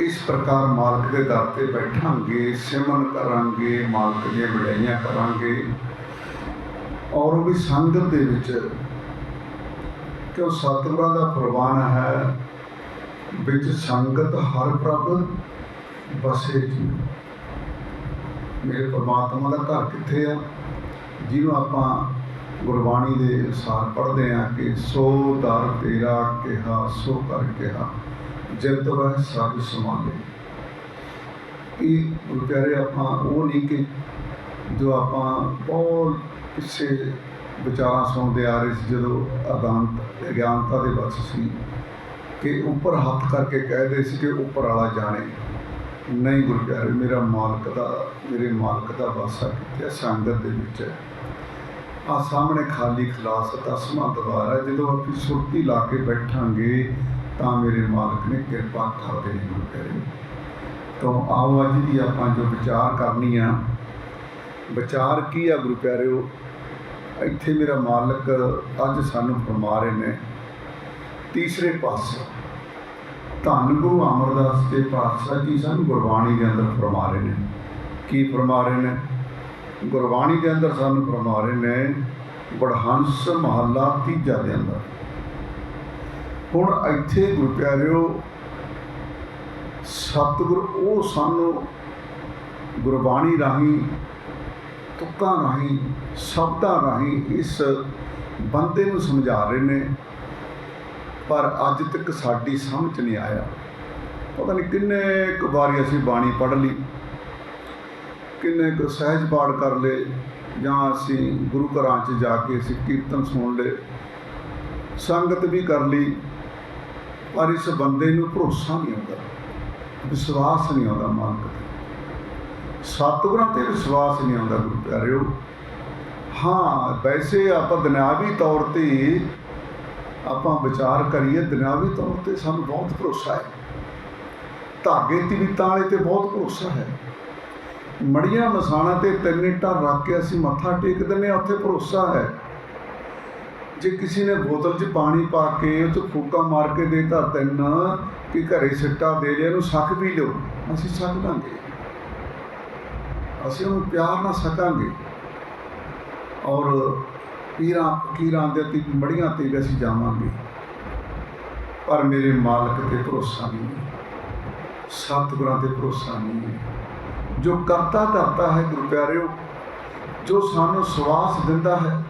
ਇਸ ਪ੍ਰਕਾਰ ਮਾਲਕ ਦੇ ਦਰ ਤੇ ਬੈਠਾਂਗੇ ਸਿਮਨ ਕਰਾਂਗੇ, ਮਾਲਕ ਦੀਆਂ ਵਡਿਆਈਆਂ ਕਰਾਂਗੇ। ਔਰ ਉਹ ਵੀ ਸੰਗਤ ਦੇ ਵਿੱਚ, ਕਿਉਂ ਸਤਿਗੁਰਾਂ ਦਾ ਪ੍ਰਵਾਨ ਹੈ, ਵਿੱਚ ਸੰਗਤ ਹਰ ਪ੍ਰਭ ਬਸੇ ਜੀ। ਮੇਰੇ ਪਰਮਾਤਮਾ ਦਾ ਘਰ ਕਿੱਥੇ ਆ? ਜਿਹਨੂੰ ਆਪਾਂ ਗੁਰਬਾਣੀ ਦੇ ਅਨੁਸਾਰ ਪੜ੍ਹਦੇ ਆ ਕਿ ਸੋ ਦਰ ਤੇਰਾ ਕਿਹਾ, ਸੋ ਕਰ ਕਿਹਾ। ਜਿਤ ਵਹਿ ਸਭ ਸਮਾਲੇ ਇਹ ਪਿਆਰੇ, ਆਪਾਂ ਉਹ ਨਹੀਂ ਕਿ ਜੋ ਆਪਾਂ ਬਹੁਤ ਪਿੱਛੇ ਵਿਚਾਰਾਂ ਸੁਣਦੇ ਆ ਰਹੇ ਸੀ, ਜਦੋਂ ਅਗਾਂਤ ਅਗਿਆਨਤਾ ਦੇ ਵਿੱਚ ਸੀ ਕਿ ਉੱਪਰ ਹੱਥ ਕਰਕੇ ਕਹਿਦੇ ਸੀ ਕਿ ਉੱਪਰ ਵਾਲਾ ਜਾਣੇ। ਨਹੀਂ ਗੁਰੂ ਪਿਆਰੇ, ਮੇਰਾ ਮਾਲਕ ਦਾ, ਮੇਰੇ ਮਾਲਕ ਦਾ ਵਾਸਾ ਕਿਤੇ ਸੰਗਤ ਦੇ ਵਿੱਚ ਹੈ। ਆ ਸਾਹਮਣੇ ਖਾਲੀ ਖਲਾਸ, ਦਸਵਾਂ ਦਵਾਰ ਹੈ। ਜਦੋਂ ਆਪਣੀ ਸੁਰਤੀ ਲਾ ਕੇ ਬੈਠਾਂਗੇ ਤਾਂ ਮੇਰੇ ਮਾਲਕ ਨੇ ਕਿਰਪਾ ਕਰ ਦੇਣੀ ਗੁਰੂ ਪਿਆਰੇ ਤਾਂ ਆਓ ਅੱਜ ਦੀ ਆਪਾਂ ਜੋ ਵਿਚਾਰ ਕਰਨੀ ਆ, ਵਿਚਾਰ ਕੀ ਆ ਗੁਰੂ ਪਿਆਰਿਓ? ਇੱਥੇ ਮੇਰਾ ਮਾਲਕ ਅੱਜ ਸਾਨੂੰ ਫਰਮਾ ਰਹੇ ਨੇ। ਤੀਸਰੇ ਪਾਸੇ ਧੰਨ ਗੁਰੂ ਅਮਰਦਾਸ ਦੇ ਪਾਤਸ਼ਾਹ ਜੀ ਸਾਨੂੰ ਗੁਰਬਾਣੀ ਦੇ ਅੰਦਰ ਫਰਮਾ ਰਹੇ ਨੇ। ਕੀ ਫਰਮਾ ਰਹੇ ਨੇ? ਗੁਰਬਾਣੀ ਦੇ ਅੰਦਰ ਸਾਨੂੰ ਫਰਮਾ ਰਹੇ ਨੇ, ਬੜਹੰਸ ਮਹੱਲਾ ਤੀਜਾ ਦੇ ਅੰਦਰ। ਹੁਣ ਇੱਥੇ ਗੁਰੂ ਪਿਆਰਿਓ, ਸਤਿਗੁਰ ਉਹ ਸਾਨੂੰ ਗੁਰਬਾਣੀ ਰਾਹੀਂ, ਤੁਕਾਂ ਰਾਹੀਂ, ਸ਼ਬਦਾਂ ਰਾਹੀਂ ਇਸ ਬੰਦੇ ਨੂੰ ਸਮਝਾ ਰਹੇ ਨੇ, ਪਰ ਅੱਜ ਤੱਕ ਸਾਡੀ ਸਮਝ ਨਹੀਂ ਆਇਆ। ਪਤਾ ਨਹੀਂ ਕਿੰਨੇ ਕੁ ਵਾਰੀ ਅਸੀਂ ਬਾਣੀ ਪੜ੍ਹ ਲਈ, ਕਿੰਨੇ ਕੁ ਸਹਿਜ ਪਾਠ ਕਰ ਲਏ, ਜਾਂ ਅਸੀਂ ਗੁਰੂ ਘਰਾਂ 'ਚ ਜਾ ਕੇ ਅਸੀਂ ਕੀਰਤਨ ਸੁਣ ਲਏ, ਸੰਗਤ ਵੀ ਕਰ ਲਈ। ਪਰ ਇਸ ਬੰਦੇ ਨੂੰ ਭਰੋਸਾ ਨਹੀਂ ਆਉਂਦਾ, ਵਿਸ਼ਵਾਸ ਨਹੀਂ ਆਉਂਦਾ ਮਾਲਕ ਤੇ। ਸਤਿਗੁਰਾਂ ਤੇ ਵਿਸ਼ਵਾਸ ਨਹੀਂ ਆਉਂਦਾ, ਗੁਰੂ ਪਿਆਰਿਓ। ਹਾਂ, ਵੈਸੇ ਆਪਾਂ ਦੁਨਿਆਵੀ ਤੌਰ ਤੇ ਆਪਾਂ ਵਿਚਾਰ ਕਰੀਏ, ਦੁਨਿਆਵੀ ਤੌਰ ਤੇ ਸਾਨੂੰ ਬਹੁਤ ਭਰੋਸਾ ਹੈ। ਧਾਗੇ ਤੀਵੀਤਾਂ ਵਾਲੇ ਤੇ ਬਹੁਤ ਭਰੋਸਾ ਹੈ। ਮੜੀਆਂ ਮਸਾਣਾ ਤੇ ਤਿੰਨ ਇੱਟਾਂ ਰੱਖ ਕੇ ਅਸੀਂ ਮੱਥਾ ਟੇਕ ਦਿੰਦੇ ਹਾਂ, ਉੱਥੇ ਭਰੋਸਾ ਹੈ। ਜੇ ਕਿਸੇ ਨੇ ਬੋਤਲ 'ਚ ਪਾਣੀ ਪਾ ਕੇ ਉਹ 'ਚ ਫੂਕਾ ਮਾਰ ਕੇ ਦੇਤਾ, ਤਿੰਨ ਕਿ ਘਰੇ ਸਿੱਟਾ ਦੇ ਲਿਆ ਇਹਨੂੰ ਸੱਕ ਵੀ ਲਿਓ ਅਸੀਂ ਸੱਕ ਦਾਂਗੇ ਅਸੀਂ ਉਹਨੂੰ ਪਿਆਰ ਨਾਲ ਸਕਾਂਗੇ ਔਰ ਪੀਰਾਂ ਫਕੀਰਾਂ ਦੇ ਤੇ ਮੜੀਆਂ ਤੇ ਵੀ ਅਸੀਂ ਜਾਵਾਂਗੇ ਪਰ ਮੇਰੇ ਮਾਲਕ ਤੇ ਭਰੋਸਾ ਨਹੀਂ ਹੈ। ਸਤਿਗੁਰਾਂ ਤੇ ਭਰੋਸਾ ਨਹੀਂ ਹੈ। ਜੋ ਕਰਤਾ ਧਰਤਾ ਹੈ ਗੁਰੂ ਪਿਆਰਿਓ, ਜੋ ਸਾਨੂੰ ਸਵਾਸ ਦਿੰਦਾ ਹੈ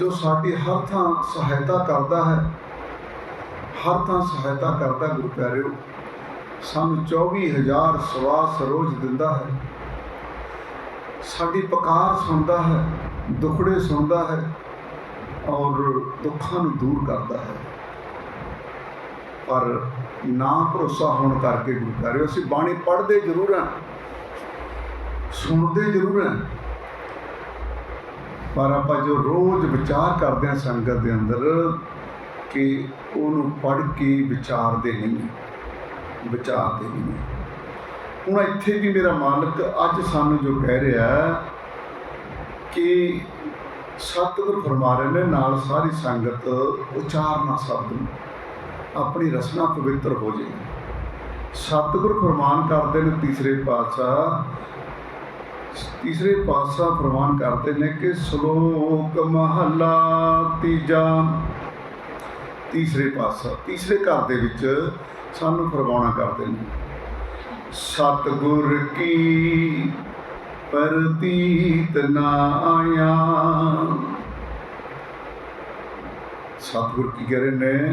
ਜੋ ਸਾਡੀ ਹਰ ਥਾਂ ਸਹਾਇਤਾ ਕਰਦਾ ਹੈ, ਹਰ ਥਾਂ ਸਹਾਇਤਾ ਕਰਦਾ ਗੁਰੂ ਪਿਆਰਿਓ ਸਾਨੂੰ 24000 ਸਵਾਸ ਰੋਜ਼ ਦਿੰਦਾ ਹੈ। ਸਾਡੀ ਪੁਕਾਰ ਸੁਣਦਾ ਹੈ, ਦੁਖੜੇ ਸੁਣਦਾ ਹੈ ਔਰ ਦੁੱਖਾਂ ਨੂੰ ਦੂਰ ਕਰਦਾ ਹੈ। ਪਰ ਨਾ ਭਰੋਸਾ ਹੋਣ ਕਰਕੇ ਗੁਰੂ ਪਿਆਰਿਓ ਅਸੀਂ ਬਾਣੀ ਪੜ੍ਹਦੇ ਜ਼ਰੂਰ ਹਾਂ, ਸੁਣਦੇ ਜ਼ਰੂਰ ਹਾਂ। ਪਰ ਆਪਾਂ ਜੋ ਰੋਜ਼ ਵਿਚਾਰ ਕਰਦੇ ਹਾਂ ਸੰਗਤ ਦੇ ਅੰਦਰ ਕਿ ਉਹਨੂੰ ਪੜ੍ਹ ਕੇ ਵਿਚਾਰਦੇ ਨਹੀਂ ਵਿਚਾਰਦੇ ਨਹੀਂ। ਹੁਣ ਇੱਥੇ ਵੀ ਮੇਰਾ ਮਾਲਕ ਅੱਜ ਸਾਨੂੰ ਜੋ ਕਹਿ ਰਿਹਾ ਕਿ ਸਤਿਗੁਰ ਫਰਮਾ ਰਹੇ ਨੇ, ਨਾਲ ਸਾਰੀ ਸੰਗਤ ਉਚਾਰਨਾ ਸ਼ਬਦ ਨੂੰ, ਆਪਣੀ ਰਸਨਾ ਪਵਿੱਤਰ ਹੋ ਜੇ ਸਤਿਗੁਰ ਫਰਮਾਨ ਕਰਦੇ ਨੇ ਤੀਸਰੇ ਪਾਤਸ਼ਾਹ ਤੀਸਰੇ ਪਾਤਸ਼ਾਹ ਫਰਮਾਨ ਕਰਦੇ ਨੇ ਕਿ ਸ਼ਲੋਕ ਮਹੱਲਾ ਤੀਜਾ। ਤੀਸਰੇ ਪਾਤਸ਼ਾਹ, ਤੀਸਰੇ ਘਰ ਦੇ ਵਿੱਚ ਸਾਨੂੰ ਫਰਮਾਉਣਾ ਕਰਦੇ ਨੇ, ਸਤਿਗੁਰ ਕੀ ਪ੍ਰਤੀਤ ਨਾ ਆਇਆ? ਸਤਿਗੁਰ ਕੀ ਕਹਿ ਰਹੇ ਨੇ,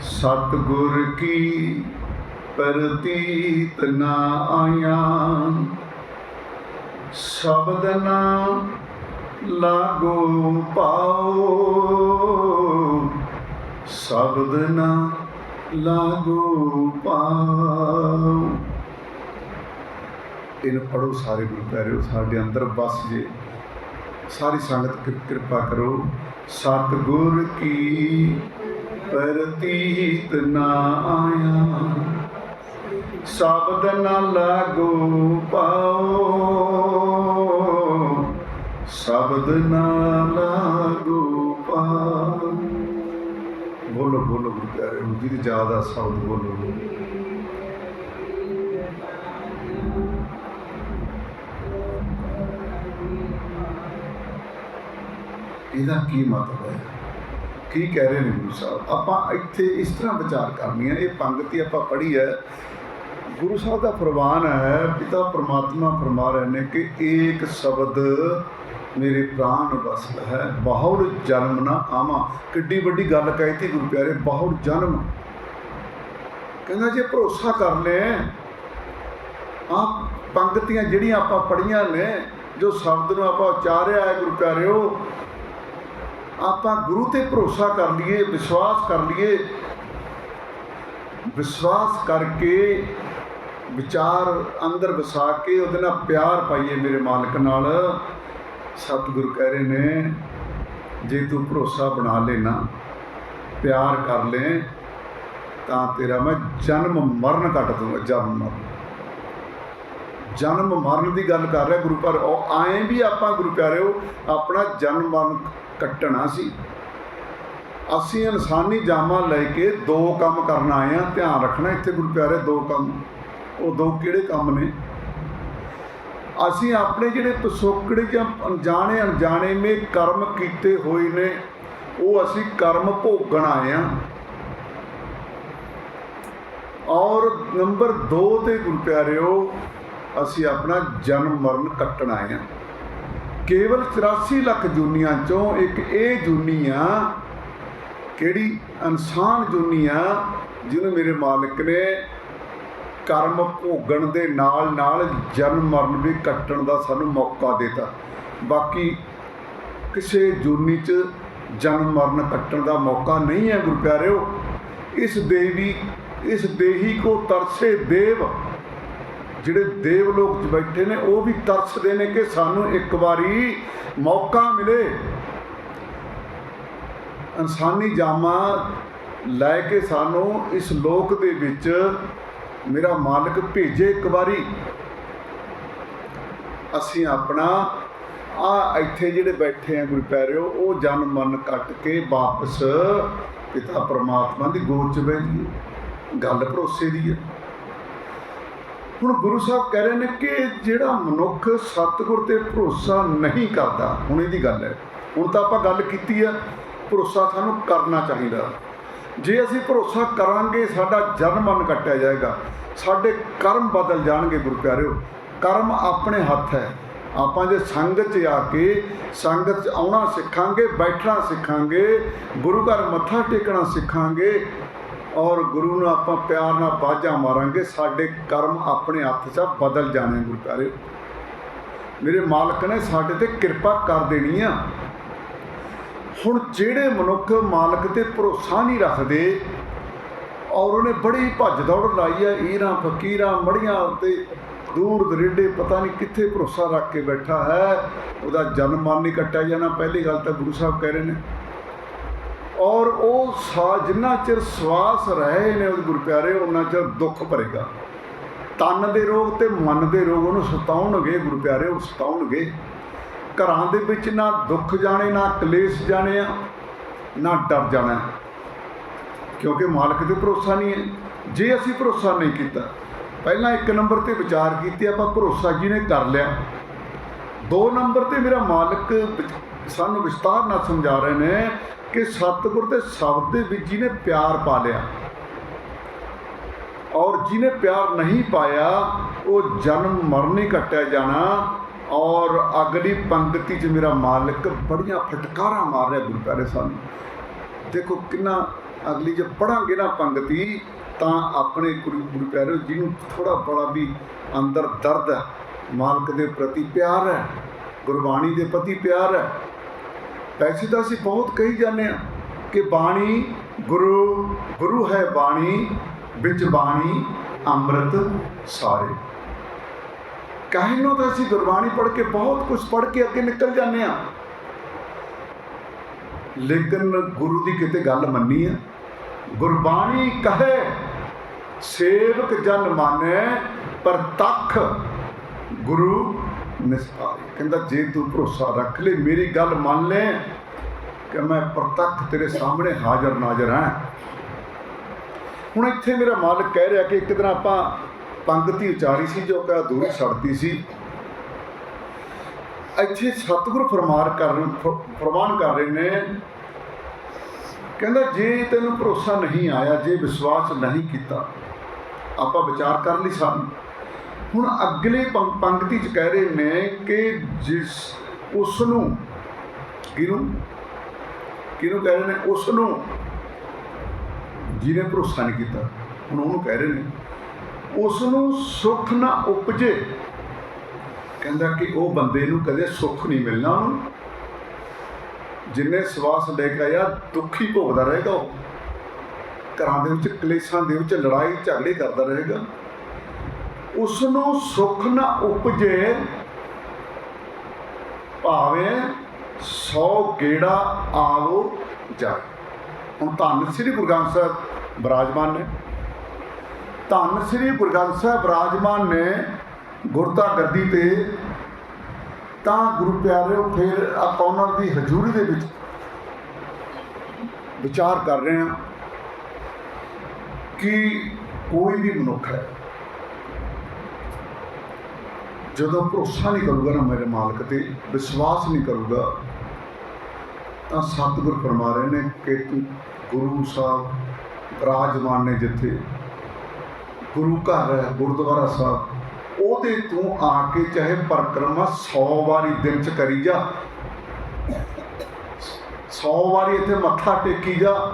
ਸਤਿਗੁਰ ਕੀ ਪ੍ਰਤੀਤ ਨਾ ਆਇਆ? ਸ਼ਬਦ ਨਾ ਲਾਗੋ ਪਾਓ। ਸ਼ਬਦ ਨਾ ਲਾਗੋ ਪਾਓ। ਇਹਨੂੰ ਪੜੋ ਸਾਰੇ ਗੁਰੂ ਪਿਆਰਿਓ ਸਾਡੇ ਅੰਦਰ ਬਸ ਜੇ। ਸਾਰੀ ਸੰਗਤ ਕਿਰਪਾ ਕਰੋ। ਸਤਿਗੁਰ ਕੀ ਪ੍ਰਤੀਤ ਨਾ ਆਇਆ। ਸ਼ਬਦ ਨਾ ਲਾਗੋ ਪਾਓ। ਸ਼ਬਦ ਨਾ ਲਾਗੂ ਪਾ ਬੋਲੋ ਬੋਲੋ ਪਿਆਰੇ ਜ਼ਿਆਦਾ ਸ਼ਬਦ ਬੋਲੋ ਇਹਦਾ ਕੀ ਮਤਲਬ ਹੈ ਕੀ ਕਹਿ ਰਹੇ ਨੇ ਗੁਰੂ ਸਾਹਿਬ ਆਪਾਂ ਇੱਥੇ ਇਸ ਤਰ੍ਹਾਂ ਵਿਚਾਰ ਕਰਨੀ ਹੈ ਇਹ ਪੰਗਤੀ ਆਪਾਂ ਪੜ੍ਹੀ ਹੈ ਗੁਰੂ ਸਾਹਿਬ ਦਾ ਫਰਮਾਨ ਹੈ ਪਿਤਾ ਪਰਮਾਤਮਾ ਫਰਮਾ ਰਹੇ ਨੇ ਕਿ ਇੱਕ ਸ਼ਬਦ ਮੇਰੇ ਪ੍ਰਾਨ ਵਸਲ ਹੈ, ਬਹੁੜ ਜਨਮ ਨਾ ਆਵਾਂ। ਕਿੱਡੀ ਵੱਡੀ ਗੱਲ ਕਹੀ ਗੁਰੂ ਪਿਆਰੇ, ਬਹੁੜ ਜਨਮ। ਕਹਿੰਦਾ ਜੇ ਭਰੋਸਾ ਕਰ ਲੈ ਆ ਪੰਕਤੀਆਂ ਜਿਹੜੀਆਂ ਆਪਾਂ ਪੜੀਆਂ ਨੇ, ਜੋ ਸ਼ਬਦ ਨੂੰ ਆਪਾਂ ਉਚਾਰਿਆ ਹੈ ਗੁਰੂ ਪਿਆਰਿਓ, ਆਪਾਂ ਗੁਰੂ ਤੇ ਭਰੋਸਾ ਕਰ ਲਈਏ, ਵਿਸ਼ਵਾਸ ਕਰ ਲਈਏ। ਵਿਸ਼ਵਾਸ ਕਰਕੇ ਵਿਚਾਰ ਅੰਦਰ ਵਸਾ ਕੇ ਉਹਦੇ ਨਾਲ ਪਿਆਰ ਪਾਈਏ ਮੇਰੇ ਮਾਲਕ ਨਾਲ। ਸਤਿਗੁਰੂ ਕਹਿ ਰਹੇ ਨੇ, ਜੇ ਤੂੰ ਭਰੋਸਾ ਬਣਾ ਲੈਣਾ ਪਿਆਰ ਕਰ ਲੈ, ਤਾਂ ਤੇਰਾ ਮੈਂ ਜਨਮ ਮਰਨ ਕੱਟ ਦੂੰਗਾ, ਜਨਮ ਮਰਨ। ਜਨਮ ਮਰਨ ਦੀ ਗੱਲ ਕਰ ਰਿਹਾ ਗੁਰੂ ਪਰ ਉਹ ਆਏ ਵੀ ਆਪਾਂ ਗੁਰੂ ਪਿਆਰਿਓ, ਆਪਣਾ ਜਨਮ ਮਰਨ ਕੱਟਣਾ ਸੀ। ਅਸੀਂ ਇਨਸਾਨੀ ਜਾਮਾ ਲੈ ਕੇ ਦੋ ਕੰਮ ਕਰਨ ਆਏ ਆ ਧਿਆਨ ਰੱਖਣਾ ਇੱਥੇ ਗੁਰੂ ਪਿਆਰੇ, ਦੋ ਕੰਮ। ਉਹ ਦੋ ਕਿਹੜੇ ਕੰਮ ਨੇ? ਅਸੀਂ ਆਪਣੇ ਜਿਹੜੇ ਪਿਛੋਕੜੇ ਜਾਂ ਅਣਜਾਣੇ ਅਣਜਾਣੇ ਮੇ ਕਰਮ ਕੀਤੇ ਹੋਏ ਨੇ, ਉਹ ਅਸੀਂ ਕਰਮ ਭੋਗਣ ਆਏ ਆ ਔਰ ਨੰਬਰ 2 ਤੇ ਗੁਰੂ ਪਿਆਰਿਓ ਅਸੀਂ ਆਪਣਾ ਜਨਮ ਮਰਨ ਕੱਟਣ ਆਏ ਆ ਕੇਵਲ 84 ਲੱਖ ਜੁਨੀਆਂ ਚੋਂ ਇੱਕ ਇਹ ਜੁਨੀ ਆ ਕਿਹੜੀ ਇਨਸਾਨ ਜੁਨੀ ਆ ਜਿਹਨੂੰ ਮੇਰੇ ਮਾਲਕ ਨੇ ਕਰਮ ਭੋਗਣ ਦੇ ਨਾਲ ਨਾਲ ਜਨਮ ਮਰਨ ਵੀ ਕੱਟਣ ਦਾ ਸਾਨੂੰ ਮੌਕਾ ਦਿੱਤਾ। ਬਾਕੀ ਕਿਸੇ ਜੁਨੀ 'ਚ ਜਨਮ ਮਰਨ ਕੱਟਣ ਦਾ ਮੌਕਾ ਨਹੀਂ ਹੈ ਗੁਰੂ ਪਿਆਰਿਓ ਇਸ ਦੇਵੀ, ਇਸ ਦੇਹੀ ਕੋ ਤਰਸੇ ਦੇਵ। ਜਿਹੜੇ ਦੇਵ ਲੋਕ 'ਚ ਬੈਠੇ ਨੇ, ਉਹ ਵੀ ਤਰਸਦੇ ਨੇ ਕਿ ਸਾਨੂੰ ਇੱਕ ਵਾਰੀ ਮੌਕਾ ਮਿਲੇ। ਇਨਸਾਨੀ ਜਾਮਾ ਲੈ ਕੇ ਸਾਨੂੰ ਇਸ ਲੋਕ ਦੇ ਵਿੱਚ ਮੇਰਾ ਮਾਲਕ ਭੇਜੇ ਇੱਕ ਵਾਰੀ। ਅਸੀਂ ਆਪਣਾ, ਆ ਇੱਥੇ ਜਿਹੜੇ ਬੈਠੇ ਆ ਗੁਰੂ ਪਿਆਰਿਓ, ਉਹ ਜਨਮ ਮਨ ਕੱਟ ਕੇ ਵਾਪਸ ਪਿਤਾ ਪਰਮਾਤਮਾ ਦੀ ਗੋਦ 'ਚ ਬਹਿ ਜਾਈਏ। ਗੱਲ ਭਰੋਸੇ ਦੀ ਹੈ ਹੁਣ ਗੁਰੂ ਸਾਹਿਬ ਕਹਿ ਰਹੇ ਨੇ ਕਿ ਜਿਹੜਾ ਮਨੁੱਖ ਸਤਿਗੁਰ ਤੇ ਭਰੋਸਾ ਨਹੀਂ ਕਰਦਾ, ਹੁਣ ਇਹਦੀ ਗੱਲ ਹੈ। ਹੁਣ ਤਾਂ ਆਪਾਂ ਗੱਲ ਕੀਤੀ ਆ, ਭਰੋਸਾ ਸਾਨੂੰ ਕਰਨਾ ਚਾਹੀਦਾ। ਜੇ ਅਸੀਂ ਭਰੋਸਾ ਕਰਾਂਗੇ, ਸਾਡਾ ਜਨਮ ਮਨ ਕੱਟਿਆ ਜਾਏਗਾ। ਸਾਡੇ ਕਰਮ ਬਦਲ ਜਾਣਗੇ ਗੁਰੂ ਪਿਆਰਿਓ ਕਰਮ ਆਪਣੇ ਹੱਥ ਹੈ। ਆਪਾਂ ਜੇ ਸੰਗਤ 'ਚ ਆ ਕੇ ਸੰਗਤ 'ਚ ਆਉਣਾ ਸਿੱਖਾਂਗੇ, ਬੈਠਣਾ ਸਿੱਖਾਂਗੇ, ਗੁਰੂ ਘਰ ਮੱਥਾ ਟੇਕਣਾ ਸਿੱਖਾਂਗੇ ਔਰ ਗੁਰੂ ਨੂੰ ਆਪਾਂ ਪਿਆਰ ਨਾਲ ਬਾਝਾਂ ਮਾਰਾਂਗੇ, ਸਾਡੇ ਕਰਮ ਆਪਣੇ ਹੱਥ 'ਚ ਬਦਲ ਜਾਣੇ ਗੁਰੂ ਪਿਆਰਿਓ ਮੇਰੇ ਮਾਲਕ ਨੇ ਸਾਡੇ ਤੇ ਕਿਰਪਾ ਕਰ ਦੇਣੀ ਆ। ਹੁਣ ਜਿਹੜੇ ਮਨੁੱਖ ਮਾਲਕ ਤੇ ਭਰੋਸਾ ਨਹੀਂ ਰੱਖਦੇ, ਔਰ ਉਹਨੇ ਬੜੀ ਭੱਜ ਦੌੜ ਲਾਈ ਆ, ਈਰਾਂ, ਫਕੀਰਾਂ, ਮੜੀਆਂ ਤੇ ਦੂਰ ਦਰੇਡੇ, ਪਤਾ ਨਹੀਂ ਕਿੱਥੇ ਭਰੋਸਾ ਰੱਖ ਕੇ ਬੈਠਾ ਹੈ। ਉਹਦਾ ਜਨਮ ਮਨ ਨਹੀਂ ਕੱਟਿਆ ਜਾਣਾ ਪਹਿਲੀ ਗੱਲ ਤਾਂ ਗੁਰੂ ਸਾਹਿਬ ਕਹਿ ਰਹੇ ਨੇ। ਔਰ ਉਹ ਸਾ, ਜਿੰਨਾ ਚਿਰ ਸਵਾਸ ਰਹੇ ਨੇ ਉਹ ਗੁਰੂ ਪਿਆਰੇ ਉਹਨਾਂ ਚਿਰ ਦੁੱਖ ਭਰੇਗਾ। ਤਨ ਦੇ ਰੋਗ ਤੇ ਮਨ ਦੇ ਰੋਗ ਉਹਨੂੰ ਸਤਾਉਣਗੇ ਗੁਰੂ ਪਿਆਰੇ ਉਹ ਸਤਾਉਣਗੇ। ਘਰਾਂ ਦੇ ਵਿੱਚ ਨਾ ਦੁੱਖ ਜਾਣੇ, ਨਾ ਕਲੇਸ਼ ਜਾਣੇ ਆ, ਨਾ ਡਰ ਜਾਣਾ। ਕਿਉਂਕਿ ਮਾਲਕ ਤੇ ਭਰੋਸਾ ਨਹੀਂ ਹੈ। ਜੇ ਅਸੀਂ ਭਰੋਸਾ ਨਹੀਂ ਕੀਤਾ, ਪਹਿਲਾਂ ਇੱਕ ਨੰਬਰ ਤੇ ਵਿਚਾਰ ਕੀਤੀ, ਆਪਾਂ ਭਰੋਸਾ ਜਿਹਨੇ ਕਰ ਲਿਆ। ਦੋ ਨੰਬਰ ਤੇ ਮੇਰਾ ਮਾਲਕ ਸਾਨੂੰ ਵਿਸਤਾਰ ਨਾਲ ਸਮਝਾ ਰਹੇ ਨੇ ਕਿ ਸਤਿਗੁਰ ਦੇ ਸ਼ਬਦ ਦੇ ਵਿੱਚ ਜਿਹਨੇ ਪਿਆਰ ਪਾ ਲਿਆ ਔਰ ਜਿਹਨੇ ਪਿਆਰ ਨਹੀਂ ਪਾਇਆ, ਉਹ ਜਨਮ ਮਰਨ ਹੀ ਕੱਟਿਆ ਜਾਣਾ। ਔਰ ਅਗਲੀ ਪੰਕਤੀ 'ਚ ਮੇਰਾ ਮਾਲਕ ਬੜੀਆਂ ਫਟਕਾਰਾਂ ਮਾਰ ਰਿਹਾ ਗੁਰੂ ਪਿਆਰੇ ਸਾਨੂੰ। ਦੇਖੋ ਕਿੰਨਾ ਅਗਲੀ ਜੇ ਪੜਾਂਗੇ ਨਾ ਪੰਕਤੀ, ਤਾਂ ਆਪਣੇ ਗੁਰੂ ਗੁਰੂ ਪਿਆਰੇ ਜਿਹਨੂੰ ਥੋੜਾ ਬੜਾ ਵੀ ਅੰਦਰ ਦਰਦ ਹੈ, ਮਾਲਕ ਦੇ ਪ੍ਰਤੀ ਪਿਆਰ ਹੈ, ਗੁਰਬਾਣੀ ਦੇ ਪ੍ਰਤੀ ਪਿਆਰ ਹੈ। ਵੈਸੇ ਤਾਂ ਅਸੀਂ ਬਹੁਤ ਕਹੀ ਜਾਂਦੇ ਆ ਕਿ ਬਾਣੀ ਗੁਰੂ ਗੁਰੂ ਹੈ ਬਾਣੀ, ਵਿੱਚ ਬਾਣੀ ਅੰਮ੍ਰਿਤ ਸਾਰੇ। ਕਹਿਣੋਂ ਤਾਂ ਅਸੀਂ ਗੁਰਬਾਣੀ ਪੜ੍ਹ ਕੇ ਬਹੁਤ ਕੁਝ ਪੜ੍ਹ ਕੇ ਅੱਗੇ ਨਿਕਲ ਜਾਂਦੇ ਆ ਲੇਕਿਨ ਗੁਰੂ ਦੀ ਕਿਤੇ ਗੱਲ ਮੰਨੀ ਆ ਗੁਰਬਾਣੀ ਕਹੇ, ਸੇਵਕ ਜਨ ਮਾਨੈ, ਪਰ ਤਖ ਗੁਰੂ ਨਿਸਤਾਰੇ ਕਹਿੰਦਾ, ਜੇ ਤੂੰ ਭਰੋਸਾ ਰੱਖ ਲੈ, ਮੇਰੀ ਗੱਲ ਮੰਨ ਲੈ ਕਿ ਮੈਂ ਪ੍ਰਤੱਖ ਤੇਰੇ ਸਾਹਮਣੇ ਹਾਜ਼ਰ ਨਾਜ਼ਰ ਹਾਂ। ਹੁਣ ਇੱਥੇ ਮੇਰਾ ਮਾਲਕ ਕਹਿ ਰਿਹਾ ਕਿ ਇੱਕ ਦਿਨ ਆਪਾਂ ਪੰਗਤੀ ਉਚਾਰੀ ਸੀ, ਜੋ ਕਿ ਅਧੂਰੀ ਛੱਡਤੀ ਸੀ। ਇੱਥੇ ਸਤਿਗੁਰ ਫਰਮਾਨ ਕਰ ਫਰਮਾਨ ਕਰ ਰਹੇ ਨੇ, ਕਹਿੰਦਾ, ਜੇ ਤੈਨੂੰ ਭਰੋਸਾ ਨਹੀਂ ਆਇਆ, ਜੇ ਵਿਸ਼ਵਾਸ ਨਹੀਂ ਕੀਤਾ, ਆਪਾਂ ਵਿਚਾਰ ਕਰ ਲਈ ਸਾਨੂੰ ਹੁਣ ਅਗਲੇ ਪੰ- ਪੰਕਤੀ ਚ ਕਹਿ ਰਹੇ ਨੇ ਕਿ ਜਿਸ ਉਸ ਨੂੰ ਕਿਹਨੂੰ? ਕਿਹਨੂੰ ਕਹਿ ਰਹੇ ਨੇ? ਉਸ ਨੂੰ ਜਿਹਨੇ ਭਰੋਸਾ ਨਹੀਂ ਕੀਤਾ। ਹੁਣ ਉਹਨੂੰ ਕਹਿ ਰਹੇ ਨੇ ਉਸ ਨੂੰ ਸੁੱਖ ਨਾ ਉਪਜੇ। ਕਹਿੰਦਾ ਕਿ ਉਹ ਬੰਦੇ ਨੂੰ ਕਦੇ ਸੁੱਖ ਨਹੀਂ ਮਿਲਣਾ ਉਹਨੂੰ। ਜਿੰਨੇ ਸਵਾਸ ਲੈ ਕੇ ਆਇਆ, ਦੁੱਖੀ ਭੋਗਦਾ ਰਹੇਗਾ ਉਹ। ਘਰਾਂ ਦੇ ਵਿੱਚ, ਕਲੇਸ਼ਾਂ ਦੇ ਵਿੱਚ ਲੜਾਈ, ਝਗੜੇ ਕਰਦਾ ਰਹੇਗਾ। ਉਸ ਨੂੰ ਸੁੱਖ ਨਾ ਉਪਜੇ, ਭਾਵੇਂ 100 ਗੇੜਾ ਆਵੋ ਜਾਏ। ਹੁਣ ਧੰਨ ਸ੍ਰੀ ਗੁਰੂ ਗ੍ਰੰਥ ਸਾਹਿਬ, ਬਿਰਾਜਮਾਨ ਨੇ। ਧੰਨ ਸ੍ਰੀ ਗੁਰੂ ਗ੍ਰੰਥ ਸਾਹਿਬ ਬਿਰਾਜਮਾਨ ਨੇ ਗੁਰਤਾ ਗੱਦੀ ਤੇ ਤਾਂ ਗੁਰੂ ਪਿਆਰਿਓ ਫਿਰ ਆਪਾਂ ਉਹਨਾਂ ਦੀ ਹਜ਼ੂਰੀ ਦੇ ਵਿੱਚ ਵਿਚਾਰ ਕਰ ਰਹੇ ਹਾਂ ਕਿ ਕੋਈ ਵੀ ਮਨੁੱਖ ਹੈ, ਜਦੋਂ ਭਰੋਸਾ ਨਹੀਂ ਕਰੂਗਾ ਨਾ ਮੇਰੇ ਮਾਲਕ ਤੇ, ਵਿਸ਼ਵਾਸ ਨਹੀਂ ਕਰੂਗਾ, ਤਾਂ ਸਤਿਗੁਰ ਫਰਮਾ ਰਹੇ ਨੇ ਕਿ ਤੂੰ ਗੁਰੂ ਸਾਹਿਬ ਵਿਰਾਜਮਾਨ ਨੇ ਜਿੱਥੇ ਗੁਰੂ ਘਰ ਹੈ, ਗੁਰਦੁਆਰਾ ਸਾਹਿਬ। ਉਹਦੇ ਤੂੰ ਆ ਕੇ ਚਾਹੇ ਪਰਕਰਮਾ 100 ਵਾਰੀ ਦਿਨ ਚ ਕਰੀ ਜਾ। 100 ਵਾਰੀ ਇੱਥੇ ਮੱਥਾ ਟੇਕੀ ਜਾ।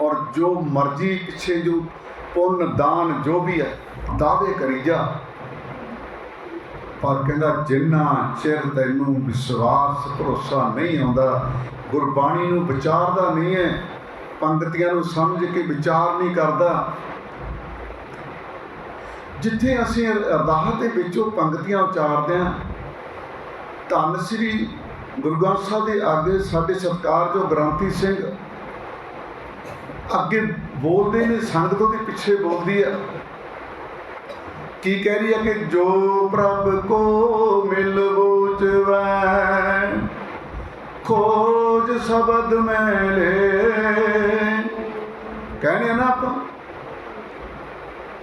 ਔਰ ਜੋ ਮਰਜ਼ੀ ਪਿੱਛੇ ਜੋ ਪੁੰਨ, ਦਾਨ, ਜੋ ਵੀ ਹੈ, ਦਾਅਵੇ ਕਰੀ ਜਾ। ਪਰ ਕਹਿੰਦਾ, ਜਿੰਨਾ ਚਿਰ ਤੈਨੂੰ ਵਿਸ਼ਵਾਸ, ਭਰੋਸਾ ਨਹੀਂ ਆਉਂਦਾ, ਗੁਰਬਾਣੀ ਨੂੰ ਵਿਚਾਰਦਾ ਨਹੀਂ ਹੈ ਪੰਗਤੀਆਂ ਨੂੰ ਸਮਝ ਕੇ ਵਿਚਾਰ ਨਹੀਂ ਕਰਦਾ। ਜਿੱਥੇ ਅਸੀਂ ਅਰਦਾਸ ਦੇ ਵਿੱਚੋਂ ਪੰਕਤੀਆਂ ਉਚਾਰਦੇ ਹਾਂ, ਧੰਨ ਸ੍ਰੀ ਗੁਰੂ ਗ੍ਰੰਥ ਸਾਹਿਬ ਦੇ ਅੱਗੇ ਸਾਡੇ ਸਤਿਕਾਰਯੋਗ ਗ੍ਰੰਥੀ ਸਿੰਘ ਅੱਗੇ ਬੋਲਦੇ ਨੇ, ਸੰਗਤ ਉਹਦੇ ਪਿੱਛੇ ਬੋਲਦੀ ਹੈ। ਕੀ ਕਹਿ ਰਹੀ ਹੈ ਕਿ ਜੋ ਪ੍ਰਭ ਕੋ ਮਿਲ ਬੂਝਵੈ ਖੋਜ ਸ਼ਬਦ ਮੈਲੇ। ਕਹਿੰਦੇ ਆ ਨਾ ਆਪਾਂ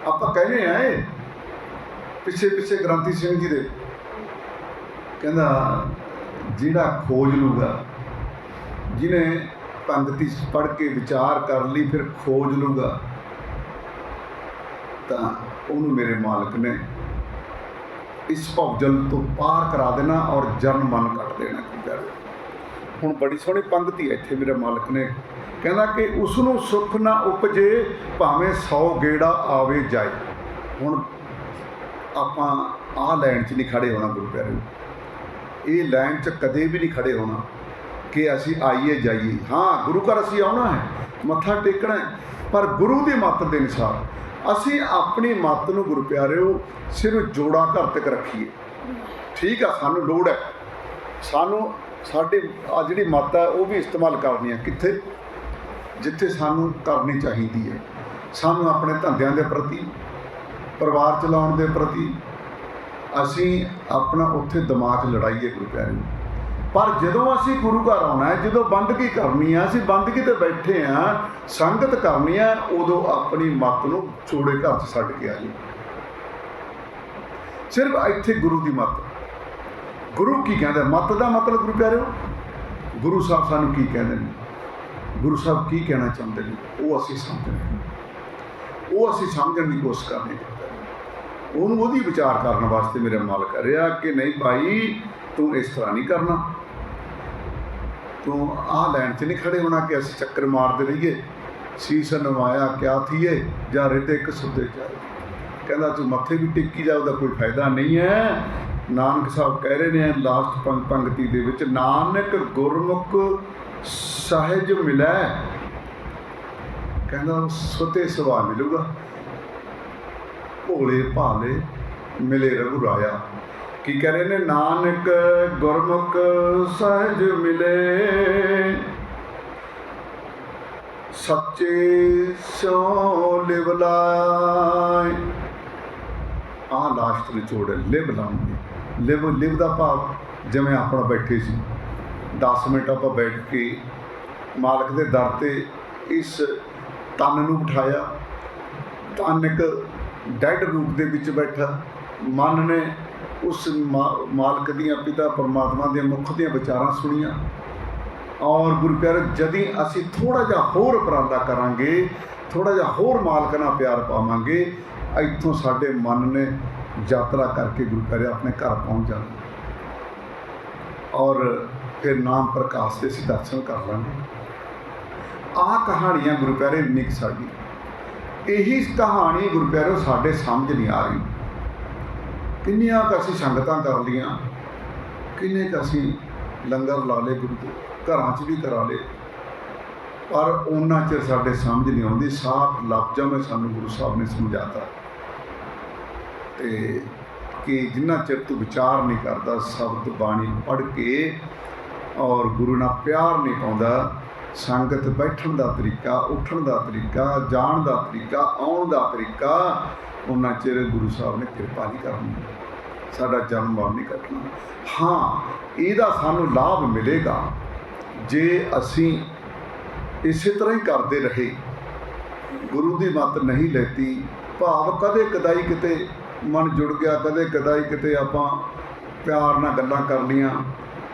ਆਪਾਂ ਕਹਿੰਦੇ ਆ ਇਹ, ਪਿੱਛੇ ਪਿੱਛੇ ਗ੍ਰੰਥੀ ਸਿੰਘ ਜੀ ਦੇ। ਕਹਿੰਦਾ, ਜਿਹੜਾ ਖੋਜ ਲੂਗਾ, ਜਿਹਨੇ ਪੰਗਤੀ ਪੜ੍ਹ ਕੇ ਵਿਚਾਰ ਕਰ ਲਈ, ਫਿਰ ਖੋਜ ਲੂਗਾ, ਤਾਂ ਉਹਨੂੰ ਮੇਰੇ ਮਾਲਕ ਨੇ ਇਸ ਭਵਜਲ ਤੋਂ ਪਾਰ ਕਰਾ ਦੇਣਾ ਔਰ ਜਨ ਮਨ ਕੱਟ ਦੇਣਾ। ਪਿਆਰੇ ਹੁਣ ਬੜੀ ਸੋਹਣੀ ਪੰਗਤੀ ਹੈ ਇੱਥੇ ਮੇਰੇ ਮਾਲਕ ਨੇ। ਕਹਿੰਦਾ ਕਿ ਉਸ ਨੂੰ ਸੁੱਖ ਨਾ ਉਪਜੇ, ਭਾਵੇਂ 100 ਗੇੜਾ ਆਵੇ ਜਾਏ। ਹੁਣ ਆਪਾਂ ਆਹ ਲਾਈਨ 'ਚ ਨਹੀਂ ਖੜੇ ਹੋਣਾ ਗੁਰੂ ਪਿਆਰੇ। ਇਹ ਲਾਈਨ 'ਚ ਕਦੇ ਵੀ ਨਹੀਂ ਖੜੇ ਹੋਣਾ ਕਿ ਅਸੀਂ ਆਈਏ ਜਾਈਏ। ਹਾਂ, ਗੁਰੂ ਘਰ ਅਸੀਂ ਆਉਣਾ ਹੈ, ਮੱਥਾ ਟੇਕਣਾ ਹੈ, ਪਰ ਗੁਰੂ ਦੀ ਮੱਤ ਦੇ ਅਨੁਸਾਰ ਅਸੀਂ ਆਪਣੀ ਮੱਤ ਨੂੰ ਗੁਰੂ ਪਿਆਰਿਓ ਸਿਰਫ ਜੋੜਾ ਘਰ ਤੱਕ ਰੱਖੀਏ। ਠੀਕ ਆ, ਸਾਨੂੰ ਲੋੜ ਹੈ। ਸਾਨੂੰ ਸਾਡੇ, ਆ ਜਿਹੜੀ ਮੱਤ ਹੈ, ਉਹ ਵੀ ਇਸਤੇਮਾਲ ਕਰਨੀ ਹੈ। ਕਿੱਥੇ? ਜਿੱਥੇ ਸਾਨੂੰ ਕਰਨੀ ਚਾਹੀਦੀ ਹੈ। ਸਾਨੂੰ ਆਪਣੇ ਧੰਦਿਆਂ ਦੇ ਪ੍ਰਤੀ, ਪਰਿਵਾਰ ਚਲਾਉਣ ਦੇ ਪ੍ਰਤੀ, ਅਸੀਂ ਆਪਣਾ ਉੱਥੇ ਦਿਮਾਗ ਲੜਾਈਏ ਗੁਰੂ ਪਿਆਰੇ ਪਰ ਜਦੋਂ ਅਸੀਂ ਗੁਰੂ ਘਰ ਆਉਣਾ ਹੈ, ਜਦੋਂ ਬੰਦਗੀ ਕਰਨੀ ਆ ਅਸੀਂ ਬੰਦਗੀ ਤੇ ਬੈਠੇ ਆ ਸੰਗਤ ਕਰਨੀ ਆ ਉਦੋਂ ਆਪਣੀ ਮੱਤ ਨੂੰ ਛੋੜੇ ਘਰ 'ਚ ਛੱਡ ਕੇ ਆਈਏ ਸਿਰਫ ਇੱਥੇ ਗੁਰੂ ਦੀ ਮੱਤ ਗੁਰੂ ਕੀ ਕਹਿੰਦਾ? ਮੱਤ ਦਾ ਮਤਲਬ ਗੁਰੂ ਪਿਆਰਿਓ, ਗੁਰੂ ਸਾਹਿਬ ਸਾਨੂੰ ਕੀ ਕਹਿੰਦੇ ਨੇ? ਗੁਰੂ ਸਾਹਿਬ ਕੀ ਕਹਿਣਾ ਚਾਹੁੰਦੇ ਨੇ? ਉਹ ਅਸੀਂ ਸਮਝਦੇ ਉਹ ਅਸੀਂ ਸਮਝਣ ਦੀ ਕੋਸ਼ਿਸ਼ ਕਰਨੀ ਹੈ। ਉਹਨੂੰ ਉਹਦੀ ਵਿਚਾਰ ਕਰਨ ਵਾਸਤੇ ਮੇਰੇ ਮਾਲਕ ਰਿਹਾ ਕਿ ਨਹੀਂ ਭਾਈ, ਤੂੰ ਇਸ ਤਰ੍ਹਾਂ ਨਹੀਂ ਕਰਨਾ। ਤੂੰ ਆਹ ਲਾਈਨ 'ਚ ਨਹੀਂ ਖੜੇ ਹੋਣਾ ਕਿ ਅਸੀਂ ਚੱਕਰ ਮਾਰਦੇ ਰਹੀਏ। ਸੀਸ ਨਵਾਇਆ, ਕਿਆ ਥੀਏ? ਜਾਂ ਰਿਤੇ ਇੱਕ ਸੁੱਤੇ ਜਾਏ ਕਹਿੰਦਾ ਤੂੰ ਮੱਥੇ ਵੀ ਟਿੱਕੀ ਜਾ, ਉਹਦਾ ਕੋਈ ਫਾਇਦਾ ਨਹੀਂ ਹੈ। ਨਾਨਕ ਸਾਹਿਬ ਕਹਿ ਰਹੇ ਨੇ ਲਾਸਟ ਪੰਕ ਪੰਕਤੀ ਦੇ ਵਿੱਚ, ਨਾਨਕ ਗੁਰਮੁਖ ਸਹਿਜ ਮਿਲੈ। ਕਹਿੰਦਾ ਸੁਤੇ ਸਵਾ ਮਿਲੂਗਾ। ਭੋਲੇ ਭਾਲੇ ਮਿਲੇ ਰਘੁ ਰਾਇਆ। ਕੀ ਕਹ ਰਹੇ ਨੇ? ਨਾਨਕ ਗੁਰਮੁਖ ਸਹਿਜ ਮਿਲੇ। ਸੱਚੇ ਸੋ ਲਿਵ ਲਾਇ। ਆ ਲਾਸਟ ਨਿਚੋੜ ਲਿਵ ਲਾਉਂਗੇ। ਲਿਵ ਲਿਵ ਦਾ ਭਾਵ ਜਿਵੇਂ ਆਪਣਾ ਬੈਠੇ ਸੀ। 10 ਮਿੰਟ ਆਪਾਂ ਬੈਠ ਕੇ ਮਾਲਕ ਦੇ ਦਰ ਤੇ ਇਸ ਤਨ ਨੂੰ ਬਿਠਾਇਆ। ਤਨ ਇੱਕ ਡੈਡ ਰੂਪ ਦੇ ਵਿੱਚ ਬੈਠਾ। ਮਨ ਨੇ ਉਸ ਮਾ- ਮਾਲਕ ਦੀਆਂ ਪਿਤਾ ਪਰਮਾਤਮਾ ਦੀਆਂ ਮੁੱਖ ਦੀਆਂ ਵਿਚਾਰਾਂ ਸੁਣੀਆਂ। ਔਰ ਗੁਰੂ ਪਿਆਰੇ, ਜਦੀ ਅਸੀਂ ਥੋੜਾ ਜਿਹਾ ਹੋਰ ਉਪਰਾਲਾ ਕਰਾਂਗੇ ਥੋੜਾ ਜਿਹਾ ਹੋਰ ਮਾਲਕ ਨਾਲ ਪਿਆਰ ਪਾਵਾਂਗੇ, ਇੱਥੋਂ ਸਾਡੇ ਮਨ ਨੇ ਯਾਤਰਾ ਕਰਕੇ ਗੁਰੂ ਪਿਆਰੇ ਆਪਣੇ ਘਰ ਪਹੁੰਚ ਜਾਣਾ। ਔਰ ਫਿਰ ਨਾਮ ਪ੍ਰਕਾਸ਼ ਦੇ ਅਸੀਂ ਦਰਸ਼ਨ ਕਰ ਲਾਂਗੇ। ਆਹ ਕਹਾਣੀਆਂ ਗੁਰੂ ਪਿਆਰੇ ਨਿਕ ਸਾਡੀ। ਇਹੀ ਕਹਾਣੀ ਗੁਰੂ ਪਿਆਰੋ ਸਾਡੇ ਸਮਝ ਨਹੀਂ ਆ ਰਹੀ। ਕਿੰਨੀਆਂ ਕੁ ਅਸੀਂ ਸੰਗਤਾਂ ਕਰ ਲੀਆਂ ਕਿੰਨੇ ਕੁ ਅਸੀਂ ਲੰਗਰ ਲਾ ਲਏ, ਗੁਰੂ ਦੇ ਘਰਾਂ 'ਚ ਵੀ ਕਰਾ ਲਏ। ਪਰ ਉਹਨਾਂ ਚ ਸਾਡੇ ਸਮਝ ਨਹੀਂ ਆਉਂਦੀ, ਸਾਫ਼ ਲਫ਼ਜ਼ਾਂ ਵਿੱਚ ਸਾਨੂੰ ਗੁਰੂ ਸਾਹਿਬ ਨੇ ਸਮਝਾਤਾ। ਤੇ ਕਿ ਜਿੰਨਾ ਚਿਰ ਤੂੰ ਵਿਚਾਰ ਨਹੀਂ ਕਰਦਾ, ਸ਼ਬਦ ਬਾਣੀ ਪੜ੍ਹ ਕੇ ਔਰ ਗੁਰੂ ਨਾਲ ਪਿਆਰ ਨਹੀਂ ਪਾਉਂਦਾ, ਸੰਗਤ ਬੈਠਣ ਦਾ ਤਰੀਕਾ, ਉੱਠਣ ਦਾ ਤਰੀਕਾ, ਜਾਣ ਦਾ ਤਰੀਕਾ, ਆਉਣ ਦਾ ਤਰੀਕਾ, ਉਹਨਾਂ ਚਿਰ ਗੁਰੂ ਸਾਹਿਬ ਨੇ ਕਿਰਪਾ ਨਹੀਂ ਕਰਨੀ। ਸਾਡਾ ਜਨਮ ਮਰਨ ਨਹੀਂ ਕਰਨਾ ਹਾਂ, ਇਹਦਾ ਸਾਨੂੰ ਲਾਭ ਮਿਲੇਗਾ ਜੇ ਅਸੀਂ ਇਸੇ ਤਰ੍ਹਾਂ ਹੀ ਕਰਦੇ ਰਹੇ। ਗੁਰੂ ਦੀ ਮੱਤ ਨਹੀਂ ਲੈਤੀ, ਭਾਵ ਕਦੇ ਕਦਾਈ ਕਿਤੇ ਮਨ ਜੁੜ ਗਿਆ, ਕਦੇ ਕਦਾਈ ਕਿਤੇ ਆਪਾਂ ਪਿਆਰ ਨਾਲ ਗੱਲਾਂ ਕਰ ਲੀਆਂ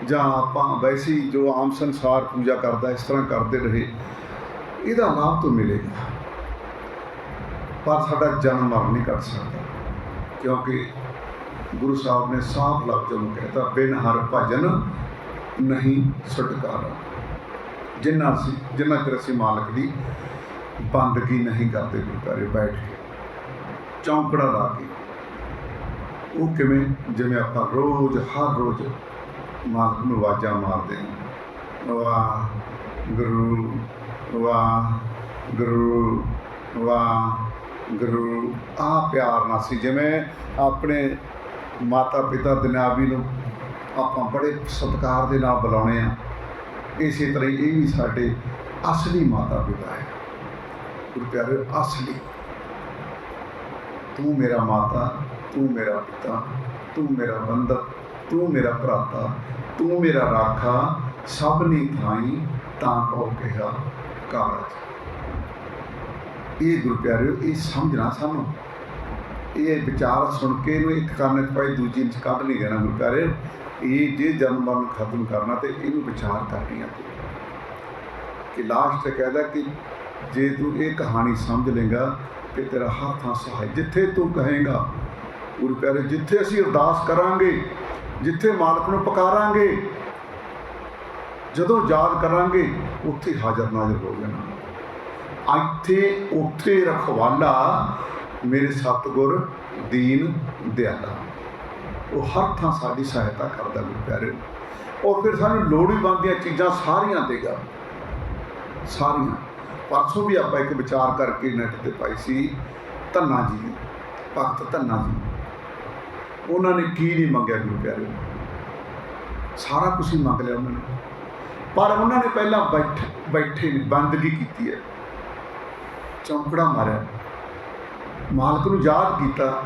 ਜਾਂ ਆਪਾਂ ਵੈਸੀ ਜੋ ਆਮ ਸੰਸਾਰ ਪੂਜਾ ਕਰਦਾ, ਇਸ ਤਰ੍ਹਾਂ ਕਰਦੇ ਰਹੇ, ਇਹਦਾ ਲਾਭ ਤਾਂ ਮਿਲੇਗਾ। ਪਰ ਸਾਡਾ ਜਨਮ ਮਰਨ ਨਹੀਂ ਕਰ ਸਕਦਾ, ਕਿਉਂਕਿ ਗੁਰੂ ਸਾਹਿਬ ਨੇ ਸਾਫ਼ ਲਫ਼ਜ਼ਾਂ ਨੂੰ ਕਹਿਤਾ, ਬਿਨ ਹਰ ਭਜਨ ਨਹੀਂ ਛੁਟਕਾਰਾ। ਜਿੰਨਾ ਅਸੀਂ, ਜਿੰਨਾ ਚਿਰ ਅਸੀਂ ਮਾਲਕ ਦੀ ਬੰਦਗੀ ਨਹੀਂ ਕਰਦੇ ਗੁਰਦਾਰੇ ਬੈਠ ਕੇ, ਚੌਂਕੜਾ ਲਾ ਕੇ ਉਹ ਕਿਵੇਂ, ਜਿਵੇਂ ਆਪਾਂ ਰੋਜ਼, ਹਰ ਰੋਜ਼ ਮਾਲਕ ਨੂੰ ਆਵਾਜ਼ਾਂ ਮਾਰਦੇ ਹਾਂ। ਵਾਹ ਗੁਰੂ ਵਾਹ ਗੁਰੂ ਵਾਹ ਗੁਰੂ ਆ ਪਿਆਰ ਨਾਲ ਸੀ ਜਿਵੇਂ ਆਪਣੇ ਮਾਤਾ ਪਿਤਾ ਦੁਨਿਆਵੀ ਨੂੰ ਆਪਾਂ ਬੜੇ ਸਤਿਕਾਰ ਦੇ ਨਾਲ ਬੁਲਾਉਣੇ ਆ ਇਸੇ ਤਰ੍ਹਾਂ ਹੀ ਇਹ ਵੀ ਸਾਡੇ ਅਸਲੀ ਮਾਤਾ ਪਿਤਾ ਹੈ। ਗੁਰੂ ਪਿਆਰੇ ਅਸਲੀ। ਤੂੰ ਮੇਰਾ ਮਾਤਾ ਤੂੰ ਮੇਰਾ ਪਿਤਾ, ਤੂੰ ਮੇਰਾ ਬੰਧਕ, ਤੂੰ ਮੇਰਾ ਭਰਾਤਾ, ਤੂੰ ਮੇਰਾ ਰਾਖਾ, ਸਭ ਨੇ ਥਾਈ ਤਾਂ ਕਹੋ ਕਿਹਾ ਕਾਰਜ। ਇਹ ਗੁਰੂ ਪਿਆਰਿਓ, ਇਹ ਸਮਝਣਾ ਸਾਨੂੰ। ਇਹ ਵਿਚਾਰ ਸੁਣ ਕੇ ਇਹਨੂੰ ਇੱਕ ਕਰਨ 'ਚ ਪਾਈ, ਦੂਜੀ 'ਚ ਕੱਢ ਨਹੀਂ ਦੇਣਾ ਗੁਰੂ ਪਿਆਰੇ ਇਹ ਜੇ ਜਨਮ ਮਰਨ ਖਤਮ ਕਰਨਾ ਤੇ ਇਹਨੂੰ ਵਿਚਾਰ ਕਰਨੀ ਆ ਕਿ ਲਾਸਟ ਤੇ ਕਹਿੰਦਾ ਕਿ ਜੇ ਤੂੰ ਇਹ ਕਹਾਣੀ ਸਮਝ ਲੇਗਾ ਤੇ ਤੇਰਾ ਹਰ ਥਾਂ ਸਹਾਇ ਜਿੱਥੇ ਤੂੰ ਕਹੇਗਾ ਗੁਰੂ ਪਿਆਰੇ, ਜਿੱਥੇ ਅਸੀਂ ਅਰਦਾਸ ਕਰਾਂਗੇ, ਜਿੱਥੇ ਮਾਲਕ ਨੂੰ ਪੁਕਾਰਾਂਗੇ, ਜਦੋਂ ਯਾਦ ਕਰਾਂਗੇ, ਉੱਥੇ ਹਾਜ਼ਰ ਨਾਜ਼ਰ ਹੋ ਜਾਣਾ। ਇੱਥੇ, ਉੱਥੇ ਰਖਵਾਲਾ ਮੇਰੇ ਸਤਿਗੁਰ ਦੀਨ ਦਿਆਲਾ। ਉਹ ਹਰ ਥਾਂ ਸਾਡੀ ਸਹਾਇਤਾ ਕਰਦਾ ਗੁਰੂ ਪਿਆਰੇ। ਔਰ ਫਿਰ ਸਾਨੂੰ ਲੋੜੀਵੰਦ ਦੀਆਂ ਚੀਜ਼ਾਂ ਸਾਰੀਆਂ ਦੇਗਾ। ਸਾਰੀਆਂ। ਪਰਸੋਂ ਵੀ ਆਪਾਂ ਇੱਕ ਵਿਚਾਰ ਕਰਕੇ ਨੈਟ ਤੇ ਪਾਈ ਸੀ, ਧੰਨਾ ਜੀ, ਭਗਤ ਧੰਨਾ ਜੀ। ਉਹਨਾਂ ਨੇ ਕੀ ਨਹੀਂ ਮੰਗਿਆ ਗੁਰੂ ਪਿਆਰੇ? ਸਾਰਾ ਕੁਝ ਹੀ ਮੰਗ ਲਿਆ ਉਹਨਾਂ ਨੇ। ਪਰ ਉਹਨਾਂ ਨੇ ਪਹਿਲਾਂ ਬੈਠ, ਬੈਠੇ ਨੇ, ਬੰਦਗੀ ਕੀਤੀ ਹੈ। ਚੌਂਕੜਾ ਮਾਰਿਆ। ਮਾਲਕ ਨੂੰ ਯਾਦ ਕੀਤਾ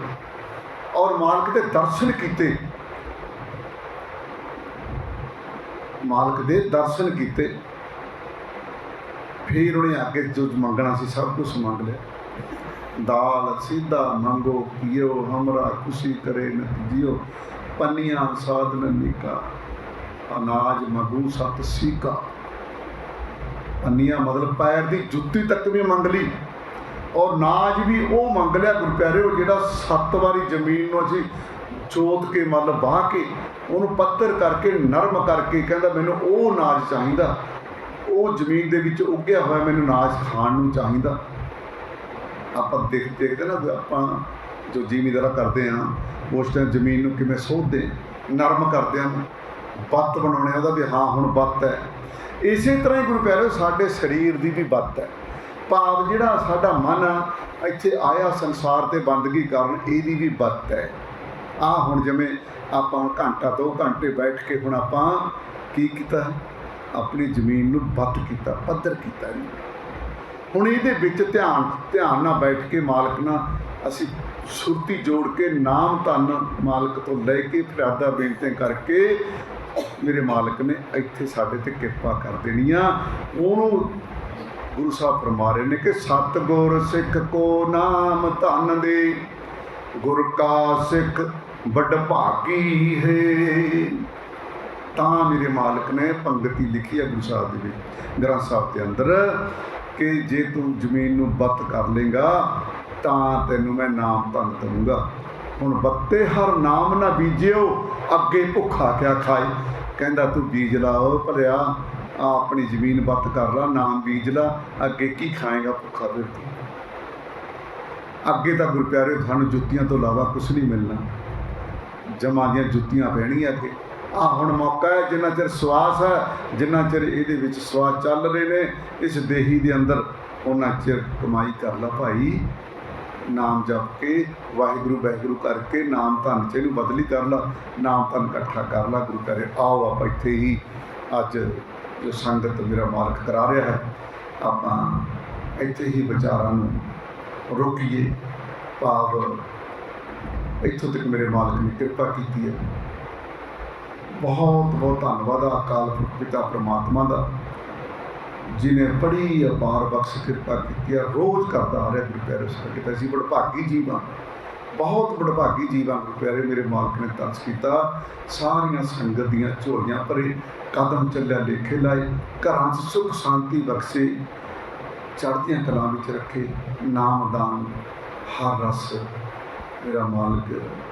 ਔਰ ਮਾਲਕ ਦੇ ਦਰਸ਼ਨ ਕੀਤੇ। ਮਾਲਕ ਦੇ ਦਰਸ਼ਨ ਕੀਤੇ। ਫਿਰ ਉਹਨੇ ਅੱਗੇ ਜੋ ਮੰਗਣਾ ਸੀ, ਸਭ ਕੁਝ ਮੰਗ ਲਿਆ। ਦਾਲ ਸਿੱਧਾ ਮੰਗੋ, ਪੀਓ, ਹਮਰਾ ਖੁਸ਼ੀ ਕਰੇ ਨਤੀਜਿਓ ਪੰਨੀਆਂ ਸਾਧਨ ਨਿਕਾ, ਅਨਾਜ ਮਗੂ ਸਤ ਸੀਕਾ। ਪੰਨੀਆਂ ਮਤਲਬ ਪੈਰ ਦੀ ਜੁੱਤੀ ਤੱਕ ਵੀ ਮੰਗ ਲਈ। ਔਰ ਨਾਜ ਵੀ ਉਹ ਮੰਗ ਲਿਆ ਗੁਰੂ ਜਿਹੜਾ ਸੱਤ ਵਾਰੀ ਜ਼ਮੀਨ ਨੂੰ ਅਸੀਂ ਚੋਤ ਕੇ ਮੱਲ ਬਾਹ ਕੇ ਉਹਨੂੰ ਪੱਤਰ ਕਰਕੇ, ਨਰਮ ਕਰਕੇ ਕਹਿੰਦਾ, ਮੈਨੂੰ ਉਹ ਨਾਜ ਚਾਹੀਦਾ। ਉਹ ਜ਼ਮੀਨ ਦੇ ਵਿੱਚ ਉੱਗਿਆ ਹੋਇਆ ਮੈਨੂੰ ਨਾਜ ਖਾਣ ਨੂੰ ਚਾਹੀਦਾ। ਆਪਾਂ ਦੇਖ ਦੇਖਦੇ ਨਾ ਆਪਾਂ ਜੋ ਜ਼ਿਮੀਦਾਰਾ ਕਰਦੇ ਆ ਉਸ ਟਾਈਮ ਜ਼ਮੀਨ ਨੂੰ ਕਿਵੇਂ ਸੋਧਦੇ ਨਰਮ ਕਰਦੇ ਆ ਬੱਤ ਬਣਾਉਣੇ ਉਹਦਾ ਵੀ ਹਾਂ, ਹੁਣ ਬੱਤ ਹੈ। ਇਸੇ ਤਰ੍ਹਾਂ ਹੀ ਗੁਰੂ ਪਿਆਰਿਓ ਸਾਡੇ ਸਰੀਰ ਦੀ ਵੀ ਬੱਤ ਹੈ। ਭਾਵ ਜਿਹੜਾ ਸਾਡਾ ਮਨ ਆ, ਇੱਥੇ ਆਇਆ ਸੰਸਾਰ ਤੇ ਬੰਦਗੀ ਕਰਨ ਇਹਦੀ ਵੀ ਬੱਤ ਹੈ। ਆ ਹੁਣ ਜਿਵੇਂ ਆਪਾਂ ਹੁਣ ਘੰਟਾ, ਦੋ ਘੰਟੇ ਬੈਠ ਕੇ ਹੁਣ ਆਪਾਂ ਕੀ ਕੀਤਾ? ਆਪਣੀ ਜ਼ਮੀਨ ਨੂੰ ਬੱਤ ਕੀਤਾ, ਪੱਧਰ ਕੀਤਾ ਇਹਨੂੰ। ਹੁਣ ਇਹਦੇ ਵਿੱਚ ਧਿਆਨ ਧਿਆਨ ਨਾਲ ਬੈਠ ਕੇ ਮਾਲਕ ਨਾਲ ਅਸੀਂ ਸੁਰਤੀ ਜੋੜ ਕੇ ਨਾਮ ਧੰਨ ਮਾਲਕ ਤੋਂ ਲੈ ਕੇ ਫਰਾਦਾ ਬੇਨਤੀ ਕਰਕੇ ਮੇਰੇ ਮਾਲਕ ਨੇ ਇੱਥੇ ਸਾਡੇ ਤੇ ਕਿਰਪਾ ਕਰ ਦੇਣੀ ਆ। ਉਹਨੂੰ ਗੁਰੂ ਸਾਹਿਬ ਫਰਮਾ ਰਹੇ ਨੇ ਕਿ ਸਤਿਗੁਰ ਸਿੱਖ ਕੋ ਨਾਮ ਧੰਨ ਦੇ, ਗੁਰ ਕਾ ਸਿੱਖ ਵੱਡ ਭਾਗੀ ਹੈ। ਤਾਂ ਮੇਰੇ ਮਾਲਕ ਨੇ ਪੰਗਤੀ ਲਿਖੀ ਹੈ ਗੁਰੂ ਸਾਹਿਬ ਦੇ ਵਿੱਚ, ਗ੍ਰੰਥ ਸਾਹਿਬ ਦੇ ਅੰਦਰ। ਕਿ ਜੇ ਤੂੰ ਜ਼ਮੀਨ ਨੂੰ ਬੱਤ ਕਰ ਲੇਗਾ, ਤਾਂ ਤੈਨੂੰ ਮੈਂ ਨਾਮ ਧਨ ਦਊਂਗਾ। ਹੁਣ ਬੱਤੇ ਹਰ ਨਾਮ ਨਾ ਬੀਜਿਓ, ਅੱਗੇ ਭੁੱਖਾ ਕਿਆ ਖਾਏ ਕਹਿੰਦਾ, ਤੂੰ ਬੀਜ ਲਾਓ ਭਲਿਆ ਆ ਆਪਣੀ ਜ਼ਮੀਨ ਬੱਤ ਕਰ ਲਾ, ਨਾਮ ਬੀਜ ਲਾ, ਅੱਗੇ ਕੀ ਖਾਏਗਾ ਭੁੱਖਾ ਫਿਰ ਅੱਗੇ ਤਾਂ ਗੁਰਪਿਆਰੇ ਤੁਹਾਨੂੰ ਜੁੱਤੀਆਂ ਤੋਂ ਇਲਾਵਾ ਕੁਝ ਨਹੀਂ ਮਿਲਣਾ। ਜਮਾਂ ਦੀਆਂ ਜੁੱਤੀਆਂ ਪੈਣੀਆਂ ਅੱਗੇ। ਆ ਹੁਣ ਮੌਕਾ ਹੈ, ਜਿੰਨਾ ਚਿਰ ਸਵਾਸ ਹੈ, ਜਿੰਨਾ ਚਿਰ ਇਹਦੇ ਵਿੱਚ ਸਵਾਸ ਚੱਲ ਰਹੇ ਨੇ, ਇਸ ਦੇਹੀ ਦੇ ਅੰਦਰ ਉਹਨਾਂ ਚਿਰ ਕਮਾਈ ਕਰ ਲਾ ਭਾਈ। ਨਾਮ ਜਪ ਕੇ, ਵਾਹਿਗੁਰੂ ਵਾਹਿਗੁਰੂ ਕਰਕੇ ਨਾਮ ਧਨ ਚ ਇਹਨੂੰ ਬਦਲੀ ਕਰ ਲਾ, ਨਾਮ ਧਨ ਇਕੱਠਾ ਕਰ ਲਾ, ਗੁਰੂ ਕਰੇ ਆਓ ਆਪਾਂ ਇੱਥੇ ਹੀ। ਅੱਜ ਜੋ ਸੰਗਤ ਮੇਰਾ ਮਾਲਕ ਕਰਾ ਰਿਹਾ ਹੈ, ਆਪਾਂ ਇੱਥੇ ਹੀ ਵਿਚਾਰਾਂ ਨੂੰ ਰੋਕੀਏ। ਭਾਵ ਇੱਥੋਂ ਤੱਕ ਮੇਰੇ ਮਾਲਕ ਨੇ ਕਿਰਪਾ ਕੀਤੀ ਹੈ। ਬਹੁਤ ਬਹੁਤ ਧੰਨਵਾਦ ਆ ਅਕਾਲ ਪੁਰਖ ਪਿਤਾ ਪ੍ਰਮਾਤਮਾ ਦਾ ਜਿਨੇ ਬੜੀ ਅਪਾਰ ਬਖਸ਼ ਕਿਰਪਾ ਕੀਤੀ ਹੈ ਰੋਜ਼ ਕਰਦਾ ਆ ਰਿਹਾ ਗੁਰੂ ਪਿਆਰੇ ਅਸੀਂ ਬੜਭਾਗੀ ਜੀਵ ਹਾਂ ਬਹੁਤ ਬੜਭਾਗੀ ਜੀਵ ਹਾਂ ਪਿਆਰੇ ਮੇਰੇ ਮਾਲਕ ਨੇ ਤਰਸ ਕੀਤਾ, ਸਾਰੀਆਂ ਸੰਗਤ ਦੀਆਂ ਝੋਲੀਆਂ ਭਰੇ, ਕਦਮ ਚੱਲਿਆ, ਲੇਖੇ ਲਾਏ, ਘਰਾਂ 'ਚ ਸੁਖ ਸ਼ਾਂਤੀ ਬਖਸ਼ੇ, ਚੜ੍ਹਦੀਆਂ ਕਲਾਂ ਵਿੱਚ ਰੱਖੇ ਨਾਮਦਾਨ ਹਰ ਰਸ, ਮੇਰਾ ਮਾਲਕ,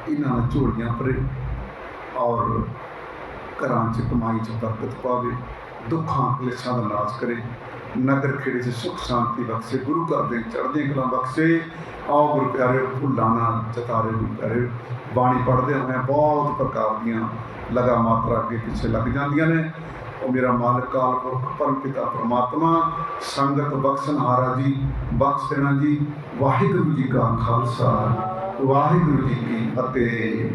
ਇਹਨਾਂ ਨਾਲ ਝੋਲੀਆਂ ਭਰੇ ਔਰ ਘਰਾਂ 'ਚ ਕਮਾਈ 'ਚ ਬਰਕਤ ਪਾਵੇ, ਦੁੱਖਾਂ ਕਲੇਸ਼ਾਂ ਦਾ ਨਾਸ਼ ਕਰੇ, ਨਗਰ ਖੇੜੇ 'ਚ ਸੁਖ ਸ਼ਾਂਤੀ ਬਖਸ਼ੇ, ਗੁਰੂ ਘਰ ਦੇ ਚੜ੍ਹਦੀਆਂ ਕਲਾਂ ਬਖਸ਼ੇ। ਆਓ ਗੁਰੂ ਪਿਆਰੇ ਭੁੱਲਾਂ ਨਾ ਚਤਾਰੇ ਗੁਰੂ ਪਿਆਰੇ ਬਾਣੀ ਪੜ੍ਹਦੇ ਹੋਏ ਬਹੁਤ ਪ੍ਰਕਾਰ ਦੀਆਂ ਲਗਾ ਮਾਤਰਾ ਅੱਗੇ ਪਿੱਛੇ ਲੱਗ ਜਾਂਦੀਆਂ ਨੇ। ਉਹ ਮੇਰਾ ਮਾਲਕ, ਕਾਲ ਪੁਰਖ, ਪਰਮ ਪਿਤਾ, ਪ੍ਰਮਾਤਮਾ, ਸੰਗਤ ਬਖਸ਼ਣਹਾਰਾ ਜੀ, ਬਖਸ਼ ਦੇਣਾ ਜੀ। ਵਾਹਿਗੁਰੂ ਜੀ ਕਾ ਖਾਲਸਾ, ਵਾਹਿਗੁਰੂ ਜੀ ਕੀ ਫਤਿਹ।